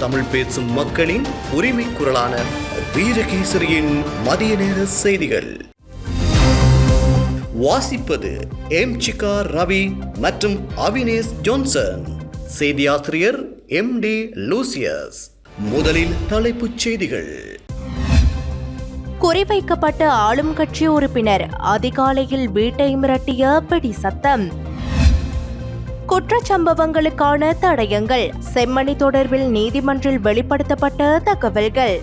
தமிழ் பேசும் மக்களின் உரிமை குரலான வீரகேசரியின் மதிய நேர செய்திகள். வாசிப்பது எம் சிகா ரவி மற்றும் அவினேஷ் ஜோன்சன். செய்தியாசிரியர் எம் டி லூசியஸ். முதலில் தலைப்புச் செய்திகள். குறிவைக்கப்பட்ட ஆளும் கட்சி உறுப்பினர் அதிகாலையில் வீட்டை மிரட்டிய பிடி சத்தம். குற்றச்சம்பவங்களுக்கான தடயங்கள். செம்மணி தொடர்பில் நீதிமன்றில் வெளிப்படுத்தப்பட்ட தகவல்கள்.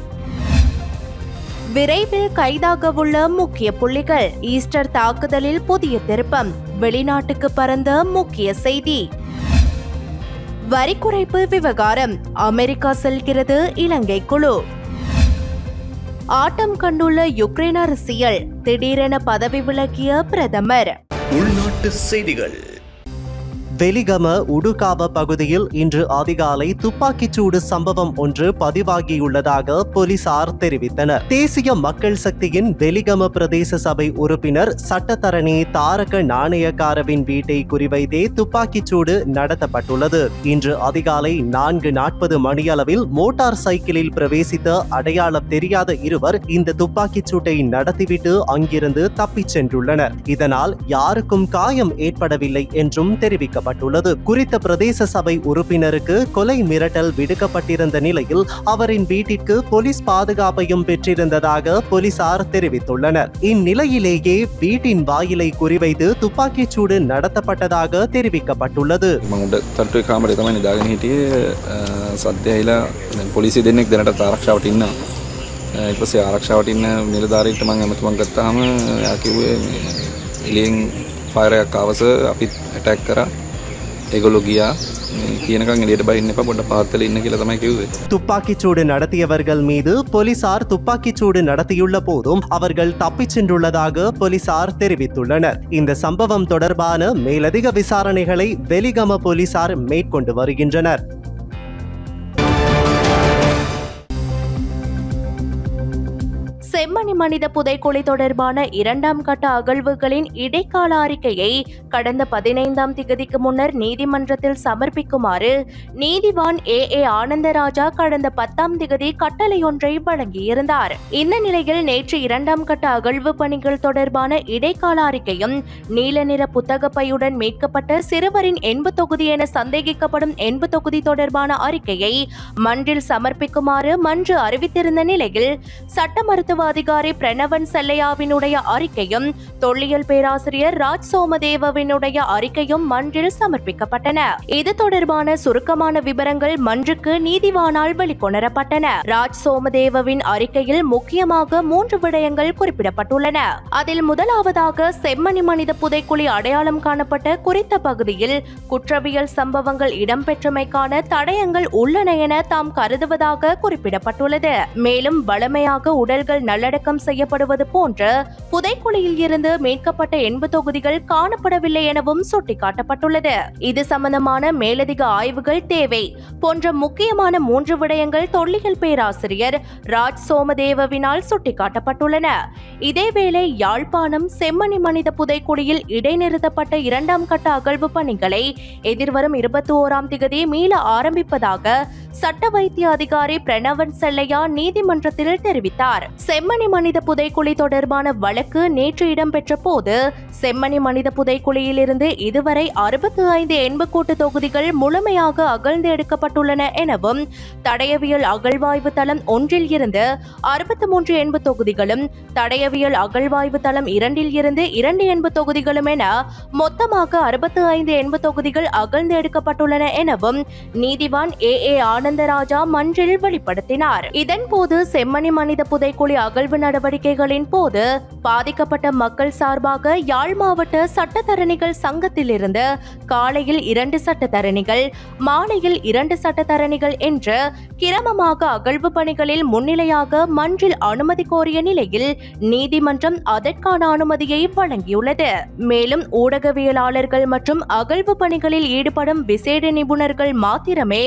விரைவில் கைதாகவுள்ள முக்கிய புள்ளிகள். ஈஸ்டர் தாக்குதலில் புதிய திருப்பம். வெளிநாட்டுக்கு பறந்த முக்கிய செய்தி. வரி குறைப்பு விவகாரம். அமெரிக்கா செல்கிறது இலங்கை குழு. ஆட்டம் கண்டுள்ள யுக்ரைன் அரசியல். திடீரென பதவி விலகிய பிரதமர். உள்நாட்டு செய்திகள். வெலிகம உடுகாவ பகுதியில் இன்று அதிகாலை துப்பாக்கிச்சூடு சம்பவம் ஒன்று பதிவாகியுள்ளதாக போலீசார் தெரிவித்தனர். தேசிய மக்கள் சக்தியின் வெலிகம பிரதேச சபை உறுப்பினர் சட்டத்தரணி தாரக நாணயக்காரவின் வீட்டை குறிவைத்தே துப்பாக்கிச்சூடு நடத்தப்பட்டுள்ளது. இன்று அதிகாலை நான்கு நாற்பது மணியளவில் மோட்டார் சைக்கிளில் பிரவேசித்த அடையாளம் தெரியாத இருவர் இந்த துப்பாக்கிச் சூட்டை நடத்திவிட்டு அங்கிருந்து தப்பிச் சென்றுள்ளனர். இதனால் யாருக்கும் காயம் ஏற்படவில்லை என்றும் தெரிவிக்கப்பட்டுள்ளது குறித்த பிரதேச சபை உறுப்பினருக்கு கொலை மிரட்டல் விடுக்கப்பட்டிருந்த நிலையில் அவரின் வீட்டிற்கு போலீஸ் பாதுகாப்பையும் பெற்றிருந்ததாக போலீசார் தெரிவித்துள்ளனர் இந்நிலையிலேயே வீட்டின் வாயிலை குறிவைத்து துப்பாக்கிச் சூடு நடத்தப்பட்டதாக தெரிவிக்கப்பட்டுள்ளது මං උඩ තට්ටුවේ කාමරේ තමයි නිදාගෙන හිටියේ සද්‍ය ඇහිලා දැන් පොලිසිය දෙන්නෙක් දැනට ආරක්ෂාවට ඉන්නවා ඊට පස්සේ ආරක්ෂාවට ඉන්න නිලධාරීන්ට මං ඇමතුමක් ගත්තාම එයා කිව්වේ මේ එළියෙන් ෆයර් එකක් ආවස අපිත් ඇටැක් කරා ඒගොල්ලෝ ගියා මේ කියනකම් එළියට බහින්න එපා පොඩ්ඩක් පාත්තල ඉන්න කියලා තමයි කිව්වේ துப்பாக்கிச்சூடு நடத்தியவர்கள் மீது போலீசார் துப்பாக்கிச்சூடு நடத்தியுள்ள போதும் அவர்கள் தப்பிச் சென்றுள்ளதாக போலீசார் தெரிவித்துள்ளனர் இந்த சம்பவம் தொடர்பான மேலதிக விசாரணைகளை வெலிகம போலீசார் மேற்கொண்டு வருகின்றனர் செம்மணி மனித புதைக்குழி தொடர்பான இரண்டாம் கட்ட அகழ்வுகளின் இடைக்கால அறிக்கையை கடந்த பதினைந்தாம் திகதிக்கு முன்னர் நீதிமன்றத்தில் சமர்ப்பிக்குமாறு நீதிவான் ஏ. ஏ. ஆனந்தராஜா கடந்த பத்தாம் திகதி கட்டளையொன்றை வழங்கியிருந்தார். இந்த நிலையில் நேற்று இரண்டாம் கட்ட அகழ்வு பணிகள் தொடர்பான இடைக்கால அறிக்கையும் நீல நிற புத்தகப்பையுடன் மீட்கப்பட்ட சிறுவரின் எண்பு தொகுதி என சந்தேகிக்கப்படும் எண்பு தொகுதி தொடர்பான அறிக்கையை மன்றில் சமர்ப்பிக்குமாறு மன்று அறிவித்திருந்த நிலையில் சட்ட மருத்துவ அதிகாரி பிரணவன் செல்லையாவினுடைய அறிக்கையும் தொல்லியல் பேராசிரியர் ராஜ் சோமதேவவினுடைய அறிக்கையும் மன்றில் சமர்ப்பிக்கப்பட்டன. இது தொடர்பான சுருக்கமான விவரங்கள் மன்றுக்கு நீதிவானால் வெளிக்கொணரப்பட்டன. ராஜ் சோமதேவவின் அறிக்கையில் முக்கியமாக மூன்று விடயங்கள் குறிப்பிடப்பட்டுள்ளன. அதில் முதலாவதாக செம்மணி மனித புதைக்குழி அடையாளம் காணப்பட்ட குறித்த பகுதியில் குற்றவியல் சம்பவங்கள் இடம்பெற்றமைக்கான தடயங்கள் உள்ளன என தாம் கருதுவதாக குறிப்பிடப்பட்டுள்ளது. மேலும் வளமையாக உடல்கள் நல்லடக்கம் செய்யப்படுவது போன்ற புதைக்குழியில் இருந்து மீட்கப்பட்ட எண்பு தொகுதிகள் காணப்படவில்லை எனவும் சுட்டிக்காட்டப்பட்டுள்ளது. இது சம்பந்தமான மேலதிக ஆய்வுகள் தேவை. போன்ற முக்கியமான மூன்று விடயங்கள் தொல்லியல் பேராசிரியர் ராஜ் சோமதேவவினால் சுட்டிக்காட்டப்பட்டுள்ளன. இதேவேளை யாழ்ப்பாணம் செம்மணி மனித புதைக்குழியில் இடைநிறுத்தப்பட்ட இரண்டாம் கட்ட அகழ்வு பணிகளை எதிர்வரும் இருபத்தி ஓராம் திகதி மீள ஆரம்பிப்பதாக சட்ட வைத்திய அதிகாரி பிரணவன் செல்லையா நீதிமன்றத்தில் தெரிவித்தார். செம்மணி மனித புதைக்குழி தொடர்பான வழக்கு நேற்று இடம்பெற்ற போது செம்மணி மனித புதைக்குழியிலிருந்து இதுவரை அறுபத்தி ஐந்து எண்புக்கூட்டு தொகுதிகள் முழுமையாக அகழ்ந்து எடுக்கப்பட்டுள்ளன எனவும் தடயவியல் அகழ்வாய்வு தளம் ஒன்றில் இருந்து அறுபத்தி மூன்று எண்பு தொகுதிகளும் தடயவியல் அகழ்வாய்வு தளம் இரண்டில் இருந்து இரண்டு எண்பு தொகுதிகளும் என மொத்தமாக அறுபத்தி ஐந்து எண்பு தொகுதிகள் அகழ்ந்து எடுக்கப்பட்டுள்ளன எனவும் நீதிவான் ஏ ஏ ஆனந்தராஜா மன்றில் வெளிப்படுத்தினார். இதன்போது செம்மணி மனித புதைக்குழி அகழ்வு நடவடிக்கைகளின் போது பாதிக்கப்பட்ட மக்கள் சார்பாக யாழ் மாவட்ட சட்டத்தரணிகள் சங்கத்திலிருந்து காலையில் இரண்டு சட்டத்தரணிகள் மாலையில் இரண்டு சட்டத்தரணிகள் என்று கிரமமாக அகழ்வு பணிகளில் முன்னிலையாக மன்றில் அனுமதி கோரிய நிலையில் நீதிமன்றம் அதற்கான அனுமதியை வழங்கியுள்ளது. மேலும் ஊடகவியலாளர்கள் மற்றும் அகழ்வு பணிகளில் ஈடுபடும் விசேட நிபுணர்கள் மாத்திரமே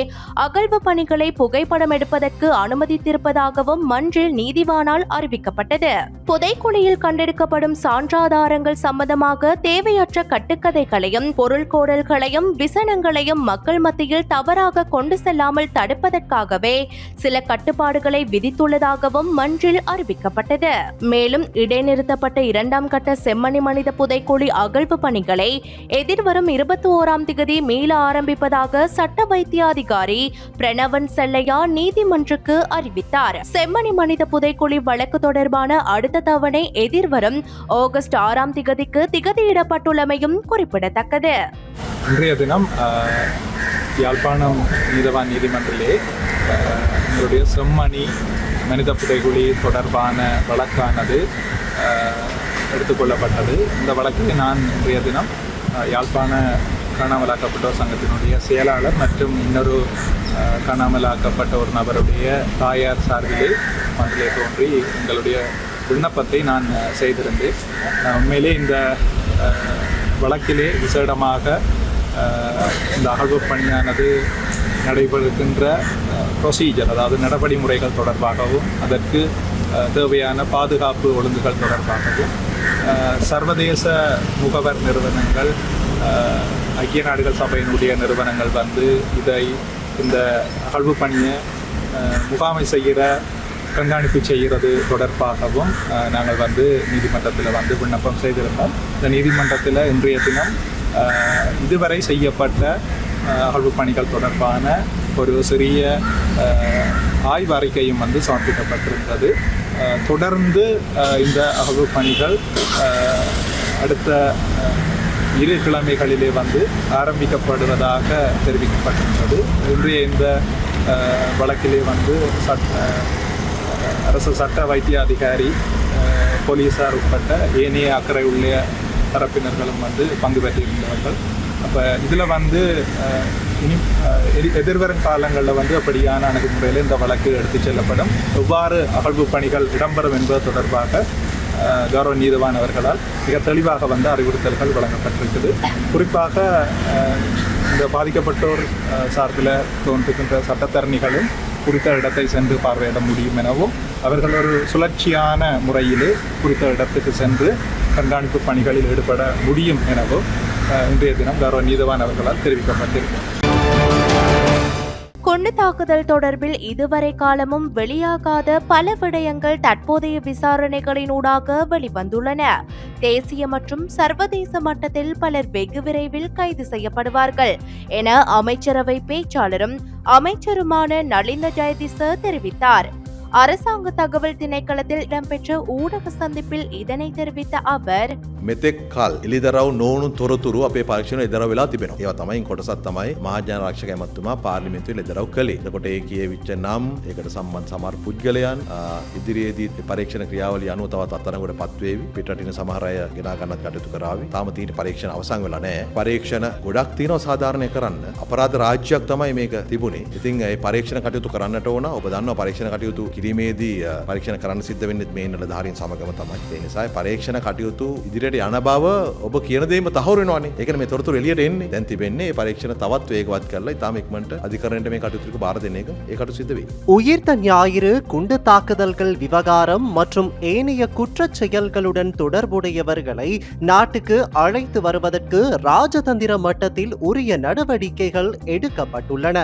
அகழ்வு பணிகளை புகைப்படம் எடுப்பதற்கு அனுமதித்திருப்பதாகவும் மன்றில் நீதிவானால் அறிவிக்கப்பட்டது. புதைக்குழியில் கண்டெடுக்கப்படும் சான்றாதாரங்கள் சம்பந்தமாக தேவையற்ற கட்டுக்கதைகளையும் பொருள்கோடல்களையும் விசனங்களையும் மக்கள் மத்தியில் தவறாக கொண்டு செல்லாமல் தடுப்பதற்காகவே சில கட்டுப்பாடுகளை விதித்துள்ளதாகவும் மன்றில் அறிவிக்கப்பட்டது. மேலும் இடைநிறுத்தப்பட்ட இரண்டாம் கட்ட செம்மணி மனித புதைக்குழி அகழ்வு பணிகளை எதிர்வரும் இருபத்தி ஓராம் திகதி மீள ஆரம்பிப்பதாக சட்ட வைத்திய அதிகாரி பிரணவன் செல்லையா நீதிமன்றுக்கு அறிவித்தார். செம்மணி மனித புதைக்குழி வழக்கு தொடர்பான அடுத்த தவணை எதிர்வரும் ஆகஸ்ட் ஆறாம் திகதிக்கு திகதியிடப்பட்டுள்ளமையும் குறிப்பிடத்தக்கது. இன்றைய தினம் யாழ்ப்பாணம் நீதவான் நீதிமன்றிலே எங்களுடைய செம்மணி மனித புதைகுழி தொடர்பான வழக்கானது எடுத்துக்கொள்ளப்பட்டது. இந்த வழக்கில் நான் இன்றைய தினம் யாழ்ப்பாண காணாமலாக்கப்பட்டோர் சங்கத்தினுடைய செயலாளர் மற்றும் இன்னொரு காணாமலாக்கப்பட்ட ஒரு நபருடைய தாயார் சார்பிலே மன்றிலே தோன்றி எங்களுடைய விண்ணப்பத்தை நான் செய்திருந்தேன். உண்மையிலே இந்த வழக்கிலே விசேடமாக இந்த அகழ்வு பணியானது நடைபெறுகின்ற ப்ரொசீஜர் அதாவது நடவடிமுறைகள் தொடர்பாகவும் அதற்கு தேவையான பாதுகாப்பு ஒழுங்குகள் தொடர்பாகவும் சர்வதேச முகவர் நிறுவனங்கள் ஐக்கிய நாடுகள் சபையினுடைய நிறுவனங்கள் வந்து இதை இந்த அகழ்வு பணியை முகாமை செய்கிற கண்காணிப்பு செய்கிறது தொடர்பாகவும் நாங்கள் வந்து நீதிமன்றத்தில் வந்து விண்ணப்பம் செய்திருந்தோம். இந்த நீதிமன்றத்தில் இன்றைய தினம் இதுவரை செய்யப்பட்ட அகழ்வு பணிகள் தொடர்பான ஒரு சிறிய ஆய்வறிக்கையும் ஆய்வு அறிக்கையும் வந்து சமர்ப்பிக்கப்பட்டிருந்தது. தொடர்ந்து இந்த அகழ்வு பணிகள் அடுத்த இரு கிழமைகளிலே வந்து ஆரம்பிக்கப்படுவதாக தெரிவிக்கப்பட்டிருந்தது. இன்றைய இந்த வழக்கிலே வந்து சட்ட அரசு சட்ட வைத்திய அதிகாரி போலீஸார் போலீசார் உட்பட்ட ஏனைய அக்கறை உள்ள தரப்பினர்களும் வந்து பங்கு பெற்றிருந்தவர்கள். அப்போ இதில் வந்து இனி எதிர்வரும் காலங்களில் வந்து அப்படியான அணுகுமுறையில் இந்த வழக்கு எடுத்துச் செல்லப்படும். எவ்வாறு அகழ்வு பணிகள் இடம்பெறும் என்பது தொடர்பாக கௌரவ நீதவானவர்களால் மிக தெளிவாக வந்து அறிவுறுத்தல்கள் வழங்கப்பட்டிருக்குது. குறிப்பாக இந்த பாதிக்கப்பட்டோர் சார்பில் தோன்றுகின்ற சட்டத்தரணிகளும் குறித்த இடத்தை சென்று பார்வையிட முடியும் எனவும் அவர்கள் ஒரு சுழற்சியான முறையிலே குறித்த இடத்துக்கு சென்று கண்காணிப்பு பணிகளில் ஈடுபட முடியும் எனவும் இன்றைய தினம் கௌரவ நீதவானவர்களால் தெரிவிக்கப்பட்டிருக்கிறது. குண்டு தாக்குதல் தொடர்பில் இதுவரை காலமும் வெளியாகாத பல விடயங்கள் தற்போதைய விசாரணைகளினூடாக வெளிவந்துள்ளன. தேசிய மற்றும் சர்வதேச மட்டத்தில் பலர் வெகு விரைவில் கைது செய்யப்படுவார்கள் என அமைச்சரவை பேச்சாளரும் அமைச்சருமான நளிந்த ஜெயதிச தெரிவித்தார். அரசாங்க தகவல் திணைக்களத்தில் இடம்பெற்ற ஊடக சந்திப்பில் இதனை தெரிவித்த அவர் මෙතෙක් කල් එලිදරව් නොවුණු තොරතුරු අපේ පක්ෂණ එදර වෙලා තිබෙන ඒව තමයි කොටසත් තමයි මහජන රක්ෂක ඇමත්තුමා පාර්ලිමෙන්තුව ලෙදරව් කළේ එකොට ඒ කිය විච්ච නම් ඒකට සම්බන් සමර් පුද්ගලයන් ආ, ඉදිරියේදී පරීක්ෂණ ක්‍රියාවල අනුව තවත් අත්තනකට පත්වේවි පිටටින සමහරය ගෙනාගන්නත් කටයුතු කරාවි තාම තීන පරීක්ෂණ අවසං වෙලා නෑ පරීක්ෂණ ගොඩක් තියෙනවා සාධාරණය කරන්න අපරාධ රාජ්‍යයක් තමයි මේක තිබුණේ ඉතින් ඒ පරීක්ෂණ කටයුතු කරන්නට ඕන ඔබ දන්නවා පරීක්ෂණ කටයුතු කිරීමේදී අ, පරීක්ෂණ කරන්න සිද්ධ වෙන්නෙත් මේ නිලධාරීන් සමගම තමයි ඒ නිසා පරීක්ෂණ කටයුතු ඉදිරියට යන බව ඔබ කියන දේම තහවුරු වෙනවානේ ඒකනේ මේ තොරතුරු එළියට එන්නේ දැන් තිබෙන්නේ ඒ පරීක්ෂණ තවත් වේගවත් කරලා ඉතාම ඉක්මනට අධිකරණයට මේ කටයුතු ටික බාර දෙන එක ඒ කටයුතු සිද්ධ වෙයි உயிர்த்த ஞாயிறு குண்டு தாக்குதல்கள் விவகாரம் மற்றும் ஏனைய குற்றச் செயல்களுடன் தொடர்புடையவர்களை நாட்டுக்கு அழைத்து வருவதற்கு ராஜதந்திர மட்டத்தில் உரிய நடவடிக்கைகள் எடுக்கப்பட்டுள்ளன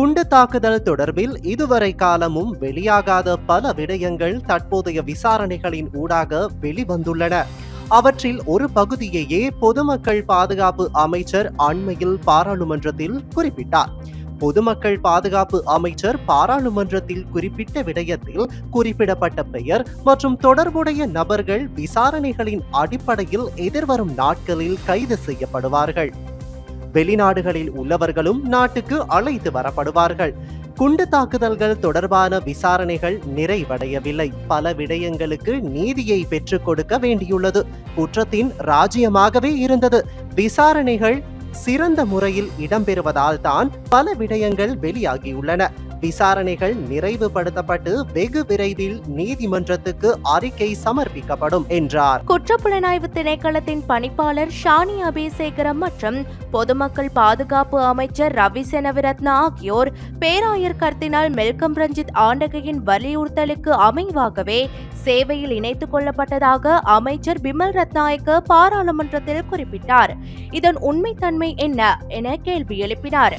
குண்டு தாக்குதல் தொடர்பில் இதுவரை காலமும் வெளியாகாத பல விடயங்கள் தற்போதைய விசாரணைகளின் ஊடாக வெளிவந்துள்ளன. அவற்றில் ஒரு பகுதியையே பொதுமக்கள் பாதுகாப்பு அமைச்சர் அண்மையில் பாராளுமன்றத்தில் குறிப்பிட்டார். பொதுமக்கள் பாதுகாப்பு அமைச்சர் பாராளுமன்றத்தில் குறிப்பிட்ட விடயத்தில் குறிப்பிடப்பட்ட பெயர் மற்றும் தொடர்புடைய நபர்கள் விசாரணைகளின் அடிப்படையில் எதிர்வரும் நாட்களில் கைது செய்யப்படுவார்கள். வெளிநாடுகளில் உள்ளவர்களும் நாட்டுக்கு அழைத்து வரப்படுவார்கள். குண்டு தாக்குதல்கள் தொடர்பான விசாரணைகள் நிறைவடையவில்லை. பல விடயங்களுக்கு நீதியை பெற்றுக் கொடுக்க வேண்டியுள்ளது. குற்றத்தின் ராஜ்யமாகவே இருந்தது. விசாரணைகள் சிறந்த முறையில் இடம்பெறுவதால் தான் பல விடயங்கள் வெளியாகியுள்ளன. விசாரணைகள் நிறைவுபடுத்தப்பட்டு வெகு விரைவில் நீதிமன்றத்துக்கு அறிக்கை சமர்ப்பிக்கப்படும் என்றார். குற்றப்புலனாய்வு திணைக்களத்தின் பணிப்பாளர் ஷானி அபிஷேகரம் மற்றும் பொதுமக்கள் பாதுகாப்பு அமைச்சர் ரவி செனவிரத்ன ஆகியோர் பேராயர் கர்தினால் மெல்கம் ரஞ்சித் ஆண்டகையின் வலியுறுத்தலுக்கு அமைவாகவே சேவையில் இணைத்துக் கொள்ளப்பட்டதாக அமைச்சர் பிமல் ரத்நாயக்க பாராளுமன்றத்தில் குறிப்பிட்டார். இதன் உண்மைத்தன்மை என்ன என கேள்வி எழுப்பினார்.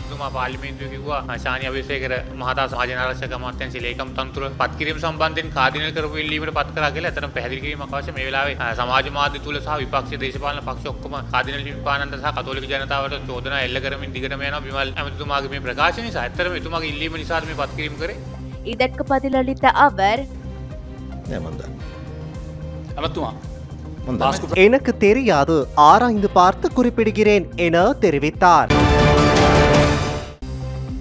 තුමා පාලිමේන්තුව කිව්වා ශානය අවිසේකර මහතා සමාජනාරක්ෂක අමාත්‍යන්සේ ලේකම් තන්තුර පත්කිරීම සම්බන්ධයෙන් කාදිනල් කරපු ඉල්ලීමට පත් කරා කියලා එතන පැහැදිලි කිරීමක් අවශ්‍ය මේ වෙලාවේ අ, සමාජ මාධ්‍ය තුල සහ විපක්ෂ දේශපාලන පක්ෂ ඔක්කොම කාදිනල් හිමිපාණන්ට සහ කතෝලික ජනතාවට චෝදනා එල්ල කරමින් දිගටම යනවා බිමල් ඇමතිතුමාගේ මේ ප්‍රකාශ නිසා ඇත්තටම එතුමාගේ ඉල්ලීම නිසා මේ පත්කිරීම කරේ இதற்கு பதிலளித்த அவர் නෑ මන්ද ඇමතුමා හොඳ எனக்கு தெரியாது ஆராய்ந்து பார்த்து குறிப்பிடுகிறேன் என தெரிவித்தார்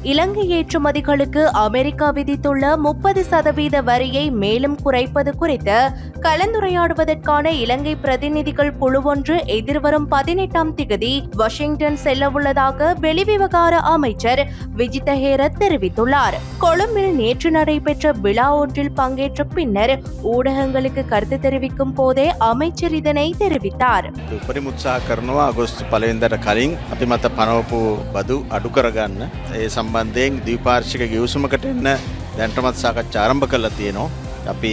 இலங்கை ஏற்றுமதிகளுக்கு அமெரிக்கா விதித்துள்ள முப்பது சதவீத வரியை மேலும் குறைப்பது குறித்து கலந்துரையாடுவதற்கான இலங்கை பிரதிநிதிகள் குழு ஒன்று எதிர்வரும் பதினெட்டாம் திகதி வாஷிங்டன் செல்லவுள்ளதாக வெளிவிவகார அமைச்சர் விஜித ஹேரத் தெரிவித்துள்ளார் கொழும்பில் நேற்று நடைபெற்ற விழா ஒன்றில் பங்கேற்ற பின்னர் ஊடகங்களுக்கு கருத்து தெரிவிக்கும் போதே அமைச்சர் இதனை தெரிவித்தார் උපරිම උත්සාහ කරනවා අගොස්තු පලවෙන්දට කලින් අපි මත පනවපු බදු අඩු කරගන්න ඒ සම්බන්ධයෙන් දීපාර්ශික ගියවසුමකට එන්න දැන්ටමත් සාකච්ඡා ආරම්භ කරලා තියෙනවා. අපි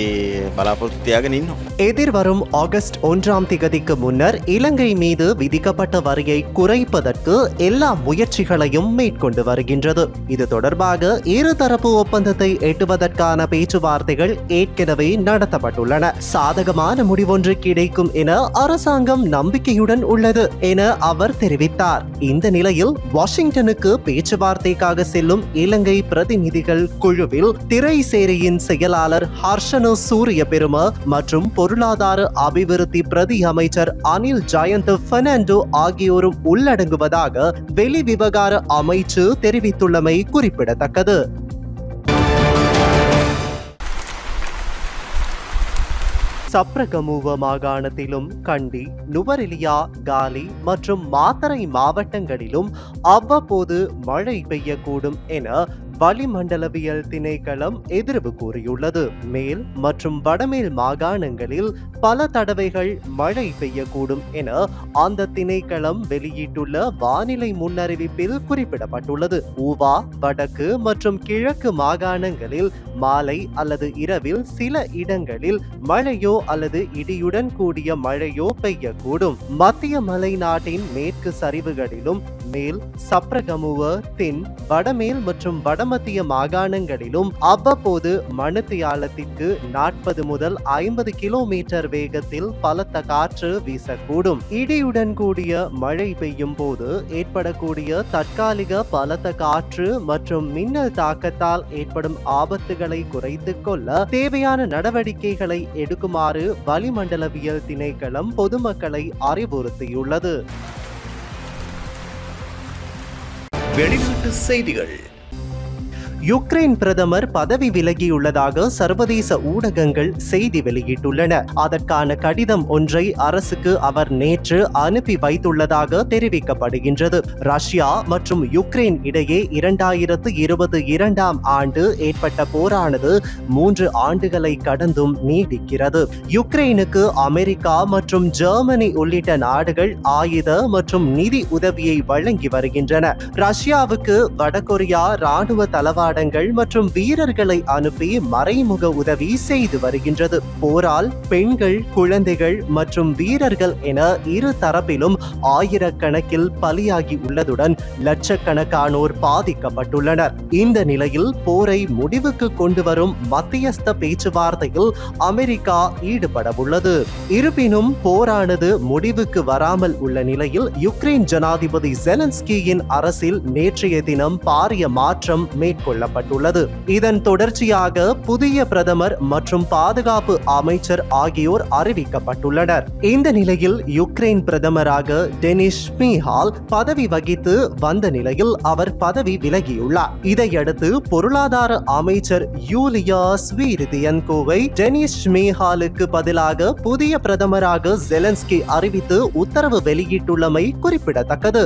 බලාපොරොත්තු තියාගෙන ඉන්නවා. எதிர்வரும் ஆகஸ்ட் ஒன்றாம் திகதிக்கு முன்னர் இலங்கை மீது விதிக்கப்பட்ட வரியை குறைப்பதற்கு எல்லா முயற்சிகளையும் மேற்கொண்டு வருகின்றது இது தொடர்பாக இருதரப்பு ஒப்பந்தத்தை எட்டுவதற்கான பேச்சுவார்த்தைகள் ஏற்கனவே நடத்தப்பட்டுள்ளன சாதகமான முடிவொன்று கிடைக்கும் என அரசாங்கம் நம்பிக்கையுடன் உள்ளது என அவர் தெரிவித்தார் இந்த நிலையில் வாஷிங்டனுக்கு பேச்சுவார்த்தைக்காக செல்லும் இலங்கை பிரதிநிதிகள் குழுவில் திரைசேரியின் செயலாளர் ஹர்ஷனு சூரிய பெரும மற்றும் பொருளாதார அபிவிருத்தி பிரதி அமைச்சர் அனில் ஜயந்த் பெர்னாண்டோ ஆகியோரும் உள்ளடங்குவதாக வெளிவிவகார அமைச்சு தெரிவித்துள்ளமை குறிப்பிடத்தக்கது. சப்ரகமுவ மாகாணத்திலும் கண்டி நுவரெலியா காலி மற்றும் மாத்தரை மாவட்டங்களிலும் அவ்வப்போது மழை பெய்யக்கூடும் என வளிமண்டலவியல் திணைக்களம் எதிர்வு கூறியுள்ளது. மேல் மற்றும் வடமேல் மாகாணங்களில் பல தடவைகள் மழை பெய்யக்கூடும் என அந்த திணைக்களம் வெளியிட்டுள்ள வானிலை முன்னறிவிப்பில் குறிப்பிடப்பட்டுள்ளது. ஊவா வடக்கு மற்றும் கிழக்கு மாகாணங்களில் மாலை அல்லது இரவில் சில இடங்களில் மழையோ அல்லது இடியுடன் கூடிய மழையோ பெய்யக்கூடும். மத்திய மலைநாட்டின் மேற்கு சரிவுகளிலும் மேல் சப்ரகமுவ தென் வடமேல் மற்றும் வட வடமத்திய மாகாணங்களிலும் அவ்வப்போது மணித்தியாலத்திற்கு நாற்பது முதல் ஐம்பது கிலோமீட்டர் வேகத்தில் பலத்த காற்று வீசக்கூடும். இடியுடன் கூடிய மழை பெய்யும் போது ஏற்படக்கூடிய தற்காலிக பலத்த காற்று மற்றும் மின்னல் தாக்கத்தால் ஏற்படும் ஆபத்துகளை குறைத்துக் கொள்ள தேவையான நடவடிக்கைகளை எடுக்குமாறு வளிமண்டலவியல் திணைக்களம் பொதுமக்களை அறிவுறுத்தியுள்ளது. வெளிநாட்டு செய்திகள். யுக்ரைன் பிரதமர் பதவி விலகியுள்ளதாக சர்வதேச ஊடகங்கள் செய்தி வெளியிட்டுள்ளன. அதற்கான கடிதம் ஒன்றை அரசுக்கு அவர் நேற்று அனுப்பி வைத்துள்ளதாக தெரிவிக்கப்படுகின்றது. ரஷ்யா மற்றும் யுக்ரைன் இடையே இரண்டாயிரத்து இருபது இரண்டாம் ஆண்டு ஏற்பட்ட போரானது மூன்று ஆண்டுகளை கடந்தும் நீடிக்கிறது. யுக்ரைனுக்கு அமெரிக்கா மற்றும் ஜெர்மனி உள்ளிட்ட நாடுகள் ஆயுத மற்றும் நிதி உதவியை வழங்கி வருகின்றன. ரஷ்யாவுக்கு வடகொரியா ராணுவ தளவாடங்கள் மற்றும் வீரர்களை அனுப்பி மறைமுக உதவி செய்து வருகின்றது. போரால் பெண்கள் குழந்தைகள் மற்றும் வீரர்கள் என இரு தரப்பிலும் ஆயிரக்கணக்கில் பலியாகி உள்ளதுடன் லட்சக்கணக்கானோர் பாதிக்கப்பட்டுள்ளனர். இந்த நிலையில் போரை முடிவுக்கு கொண்டு வரும் மத்தியஸ்த பேச்சுவார்த்தையில் அமெரிக்கா ஈடுபட உள்ளது. இருப்பினும் போரானது முடிவுக்கு வராமல் உள்ள நிலையில் யுக்ரைன் ஜனாதிபதி ஜெலன்ஸ்கியின் அரசில் நேற்றைய தினம் பாரிய மாற்றம் மேற்கொள்ள கொள்ளப்பட்டுள்ளது இதன் தொடர்ச்சியாக புதிய பிரதமர் மற்றும் பாதுகாப்பு அமைச்சர் ஆகியோர் அறிவிக்கப்பட்டுள்ளனர். இந்த நிலையில் யுக்ரைன் பிரதமராக டெனிஸ் மீஹால் பதவி வகித்து வந்த நிலையில் அவர் பதவி விலகியுள்ளார். இதையடுத்து பொருளாதார அமைச்சர் யூலியா ஸ்வீரிதியன்கோவை டெனிஸ் மீஹாலுக்கு பதிலாக புதிய பிரதமராக ஜெலன்ஸ்கி அறிவித்து உத்தரவு வெளியிட்டுள்ளமை குறிப்பிடத்தக்கது.